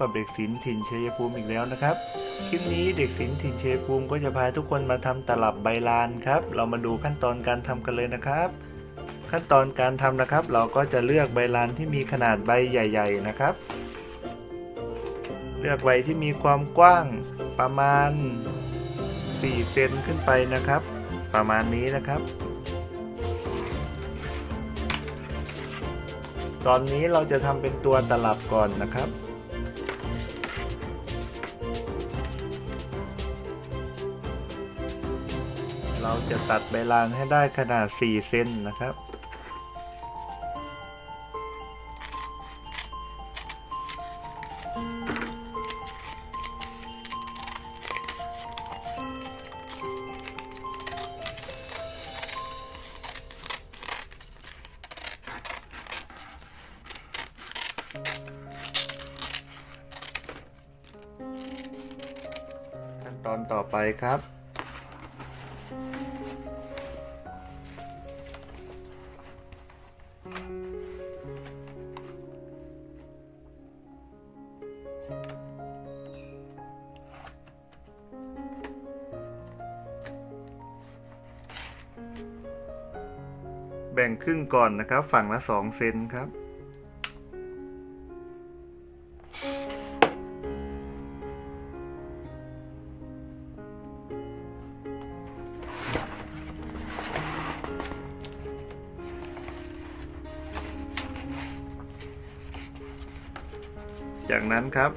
กับเด็กศิลป์ถิ่นชัยภูมิอีกแล้วนะครับ คลิปนี้เด็กศิลป์ถิ่นเชยภูมิก็จะพาทุกคนมาทำตลับใบลานครับ เรามาดูขั้นตอนการทำกันเลยนะครับ ขั้นตอนการทำนะครับ เราก็จะเลือกใบลานที่มีขนาดใบใหญ่ ๆ นะครับ เลือกใบที่มีความกว้างประมาณ 4 เซนขึ้นไปนะครับ ประมาณนี้นะครับตอนนี้เราจะทำเป็นตัวตลับก่อนนะครับ เราจะตัดใบลานให้ได้ขนาด 4 เซนนะครับ ขั้นตอนต่อไปครับ บ่งครึ่งก่อนนะครับ ฝั่งละ2เซนครับ จากนั้นครับ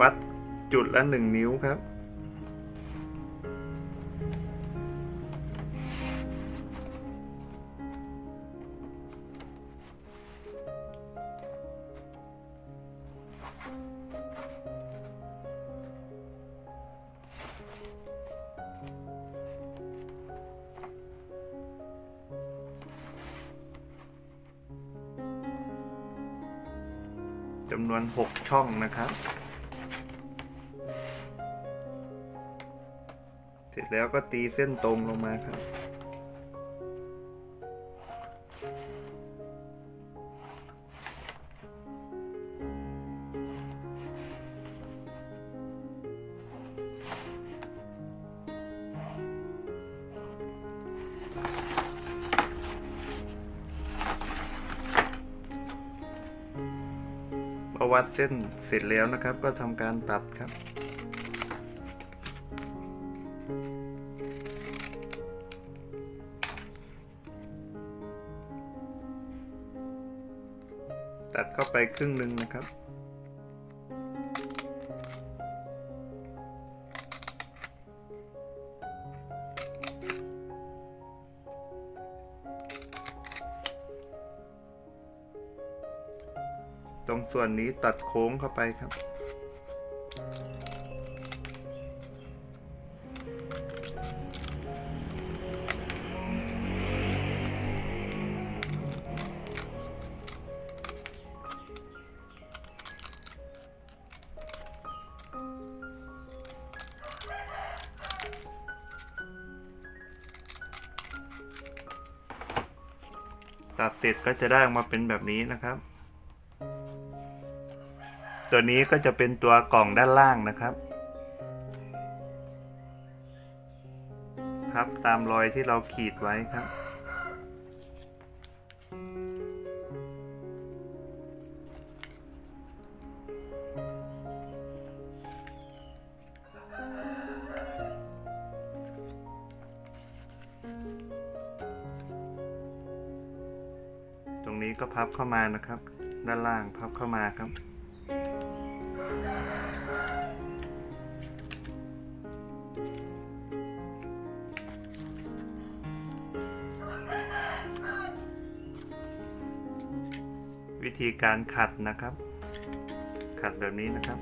วัดจุดละ1นิ้วครับ จำนวน 6 ช่องนะครับ เสร็จแล้วก็ตีเส้นตรงลงมาครับ วัดเส้นเสร็จแล้วนะครับ ก็ทำการตัดครับ ตัดเข้าไปครึ่งหนึ่งนะครับ วนนี้ตัดโค้งเข้าไปครับ ตัดเสร็จก็จะได้ออกมาเป็นแบบนี้นะครับ ตัวนี้ก็จะเป็นตัวกล่องด้านล่างนะครับพับตามรอยที่เราขีดไว้ครับ ตรงนี้ก็พับเข้ามานะครับ ด้านล่างพับเข้ามาครับ วิธีการขัดนะครับ ขัดแบบนี้นะครับ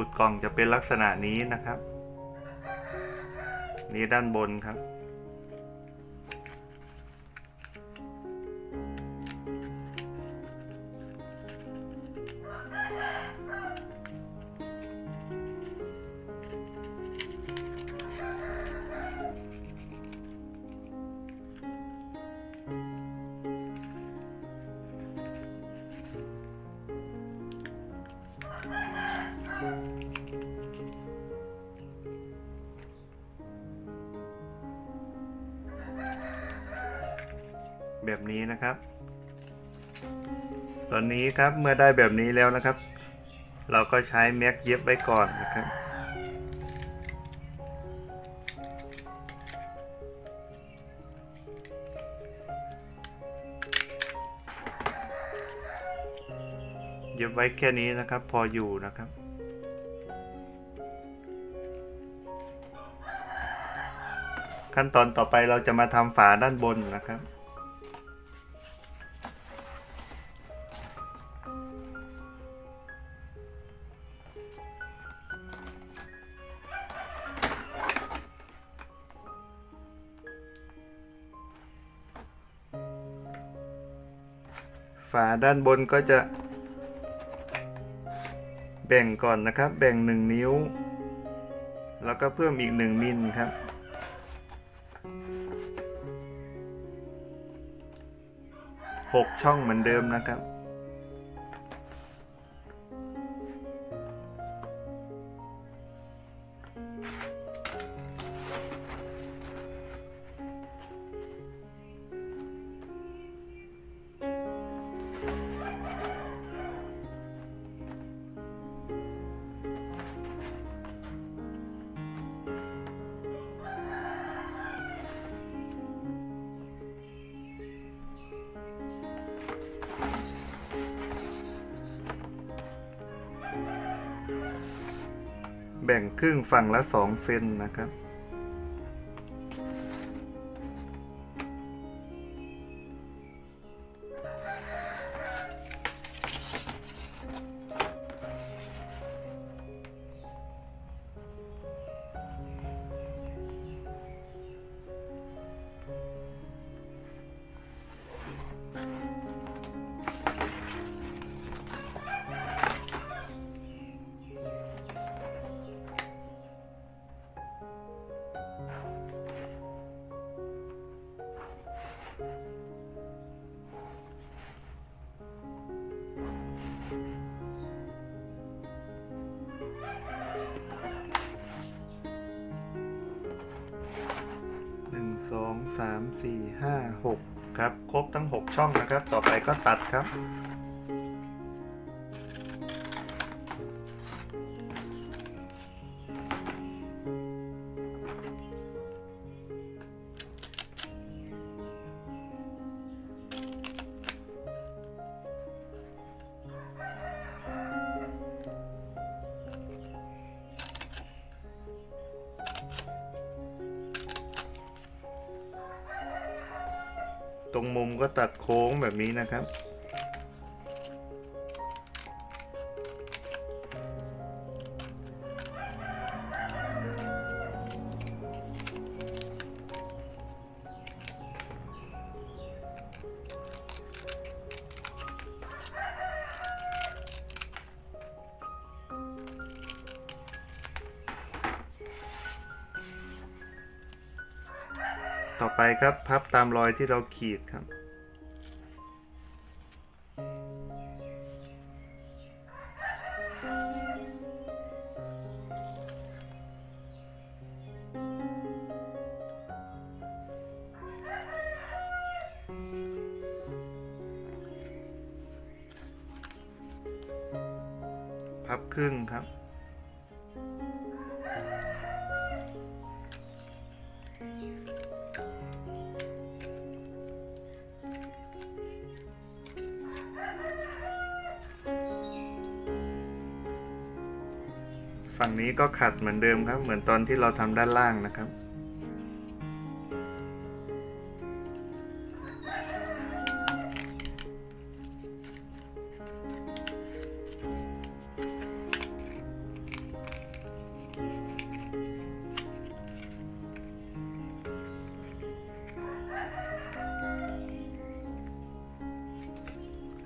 ตูดกล่องจะเป็นลักษณะนี้นะครับ นี่ด้านบนครับ แบบนี้นะครับ ตอนนี้ครับเมื่อได้แบบนี้แล้วนะครับ เราก็ใช้แม็กเย็บไว้ก่อนนะครับเย็บไว้แค่นี้นะครับ พออยู่นะครับ ขั้นตอนต่อไปเราจะมาทำฝาด้านบนนะครับาด้านบนก็จะ แบ่งก่อนนะครับ แบ่ง 1 นิ้ว แล้วก็เพิ่มอีก 1 มิลครับหกช่องเหมือนเดิมนะครับ ครึ่งฝั่งละสองเซนนะครับ 3 4 5 6 ครับ ครบทั้ง 6 ช่องนะครับ ต่อไปก็ตัดครับ นี้นะครับ ต่อไปครับ พับตามรอยที่เราขีดครับ ฝั่งนี้ก็ขัดเหมือนเดิมครับ เหมือนตอนที่เราทำด้านล่างนะครับ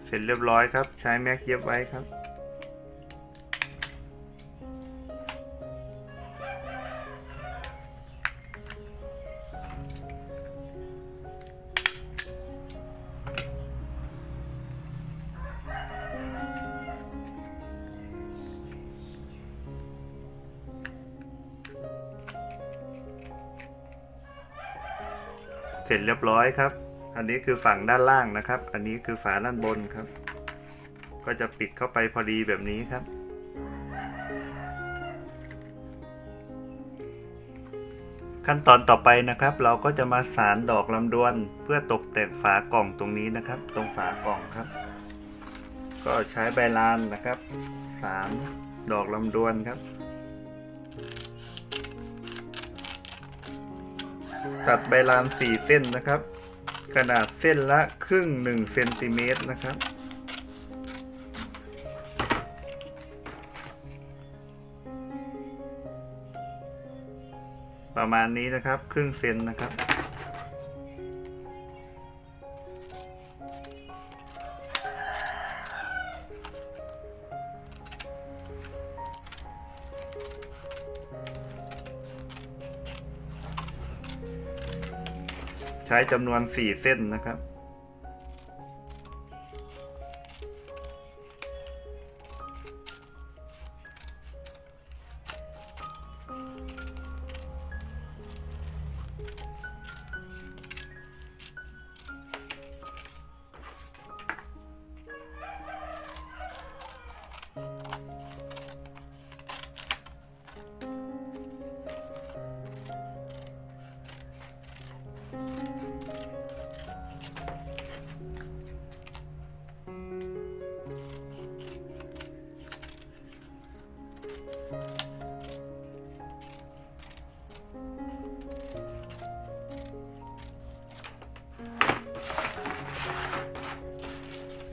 เสร็จเรียบร้อยครับ ใช้แม็กเย็บไว้ครับ เสร็จเรียบร้อยครับ อันนี้คือฝั่งด้านล่างนะครับ อันนี้คือฝาด้านบนครับ ก็จะปิดเข้าไปพอดีแบบนี้ครับ ขั้นตอนต่อไปนะครับ เราก็จะมาสารดอกลำดวน เพื่อตกแต่งฝากล่องตรงนี้นะครับ ตรงฝากล่องครับ ก็ใช้ใบลานนะครับสารดอกลำดวนครับ ตัดใบลานสี่เส้นนะครับ ขนาดเส้นละครึ่งหนึ่งเซนติเมตรนะครับประมาณนี้นะครับ ครึ่งเซนนะครับ ช้จำนวน 4 เส้นนะครับ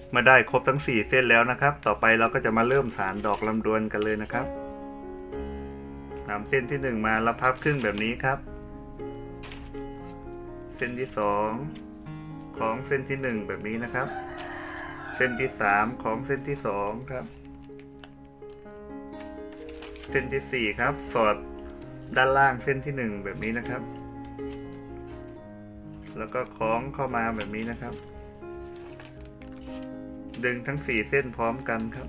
เมื่อได้ครบทั้ง 4 เส้นแล้วนะครับ ต่อไปเราก็จะมาเริ่มสารดอกลำดวนกันเลยนะครับนำเส้นที่ 1 มาแล้วพับครึ่งแบบนี้ครับ เส้นที่ 2 ของเส้นที่ 1 แบบนี้นะครับ เส้นที่ 3 ของเส้นที่ 2 ครับ เส้นทีสี่4 ครับ สอดด้านล่างเส้นที่ 1 แบบนี้นะครับ แล้วก็คล้องเข้ามาแบบนี้นะครับ ดึงทั้งสี่เส้นพร้อมกันครับ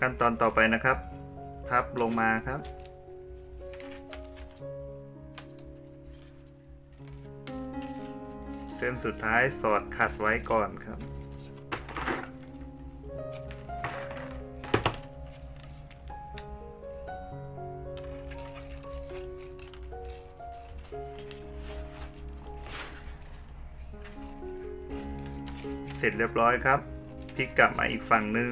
ขั้นตอนต่อไปนะครับพับลงมาครับเส้นสุดท้ายสอดขัดไว้ก่อนครับ เร็จเรียบร้อยครับพลิกกลับมาอีกฝั่งหนึ่ง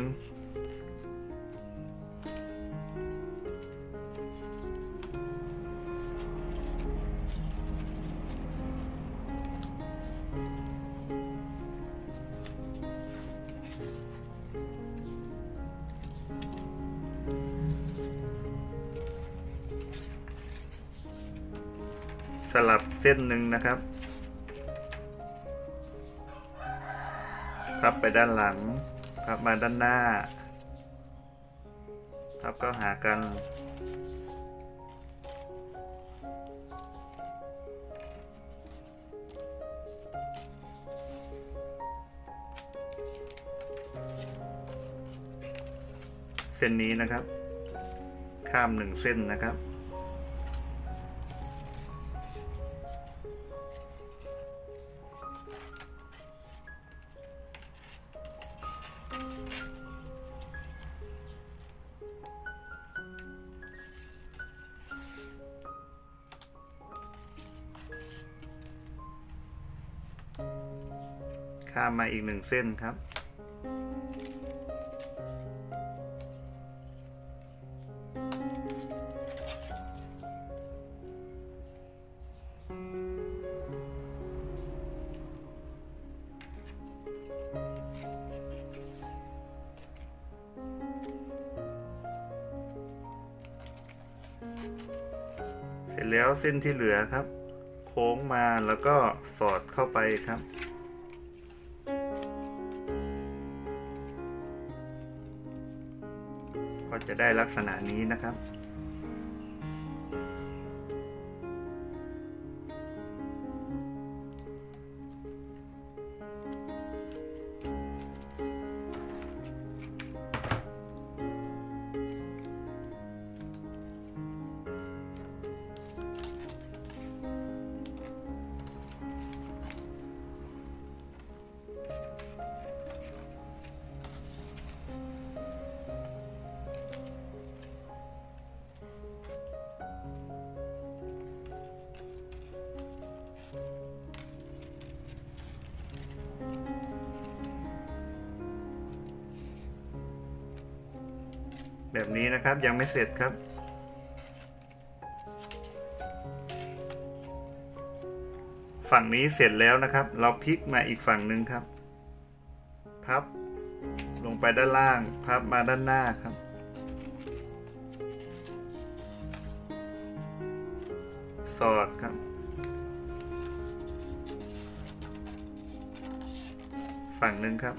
สลับเส้นหนึ่งนะครับ ไปด้านหลัง พับมาด้านหน้า พับก็หากัน เส้นนี้นะครับ ข้ามหนึ่งเส้นนะครับ ข้ามมาอีกหนึ่งเส้นครับ เสร็จแล้วเส้นที่เหลือครับ โค้งมาแล้วก็สอดเข้าไปครับ ก็จะได้ลักษณะนี้นะครับ แบบนี้นะครับยังไม่เสร็จครับ ฝั่งนี้เสร็จแล้วนะครับ เราพลิกมาอีกฝั่งหนึ่งครับ พับลงไปด้านล่าง พับมาด้านหน้าครับ สอดครับ ฝั่งหนึ่งครับ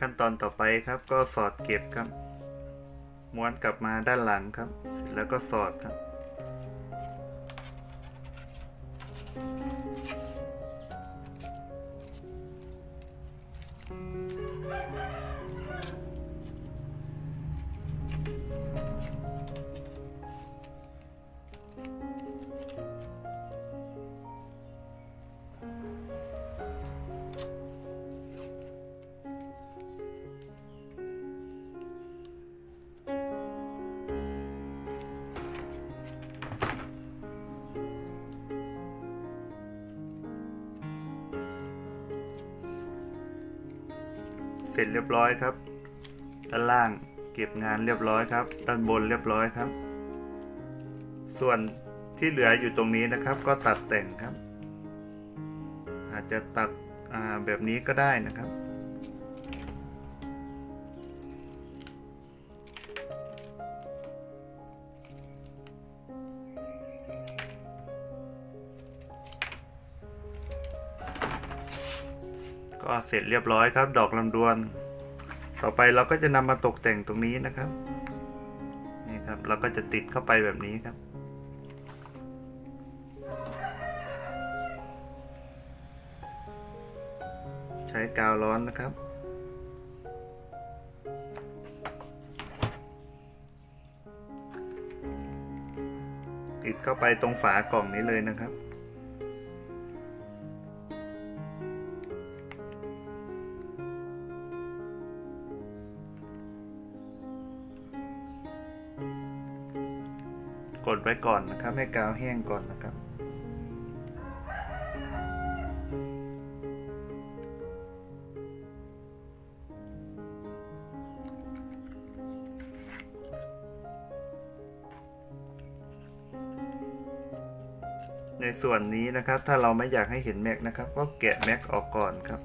ขั้นตอนต่อไปครับก็สอดเก็บครับ ม้วนกลับมาด้านหลังครับ แล้วก็สอดครับ ร็จเรียบร้อยครับ ด้านล่างเก็บงานเรียบร้อยครับ ด้านบนเรียบร้อยครับ ส่วนที่เหลืออยู่ตรงนี้นะครับ ก็ตัดแต่งครับ อาจจะตัดแบบนี้ก็ได้นะครับ ก็เสร็จเรียบร้อยครับ ดอกลำดวน ต่อไปเราก็จะนำมาตกแต่งตรงนี้นะครับนี่ครับ เราก็จะติดเข้าไปแบบนี้ครับ ใช้กาวร้อนนะครับติดเข้าไปตรงฝากล่องนี้เลยนะครับ ไว้ก่อนนะครับ ให้กาวแห้งก่อนนะครับ ในส่วนนี้นะครับถ้าเราไม่อยากให้เห็นแม็กนะครับ ก็แกะแม็กออกก่อนครับ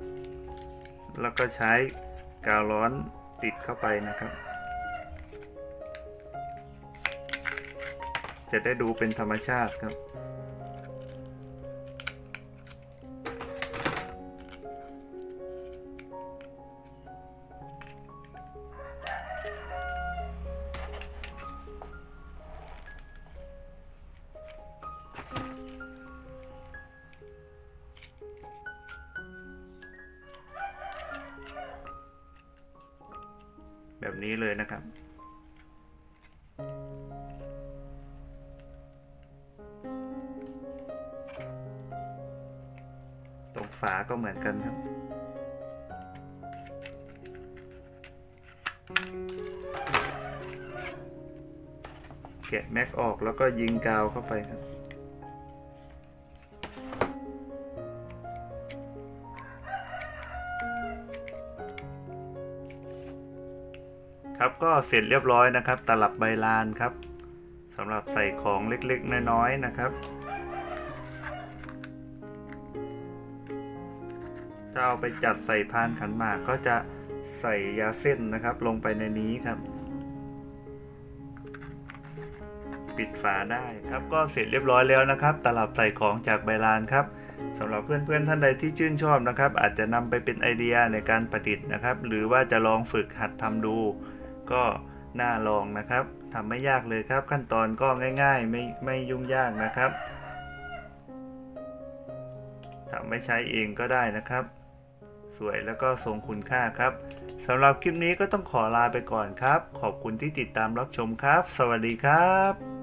แล้วก็ใช้กาวร้อนติดเข้าไปนะครับ จะได้ดูเป็นธรรมชาติครับ แบบนี้เลยนะครับ ก็เหมือนกันครับ แกะแม็กออกแล้วก็ยิงกาวเข้าไปครับครับก็เสร็จเรียบร้อยนะครับ ตลับใบลานครับสำหรับใส่ของเล็กๆ น้อยๆนะครับ ถ้าเอาไปจัดใส่พานขันหมากก็จะใส่ยาเส้นนะครับ ลงไปในนี้ครับ ปิดฝาได้ครับก็เสร็จเรียบร้อยแล้วนะครับ ตลับใส่ของจากใบลานครับสำหรับเพื่อนๆท่านใดที่ชื่นชอบนะครับ อาจจะนำไปเป็นไอเดียในการประดิษฐ์นะครับ หรือว่าจะลองฝึกหัดทำดู ก็น่าลองนะครับทำไม่ยากเลยครับ ขั้นตอนก็ง่าย ๆ ไม่ไม่ยุ่งยากนะครับทำไม่ใช้เองก็ได้นะครับ สวยแล้วก็ทรงคุณค่าครับสำหรับคลิปนี้ก็ต้องขอลาไปก่อนครับ ขอบคุณที่ติดตามรับชมครับ สวัสดีครับ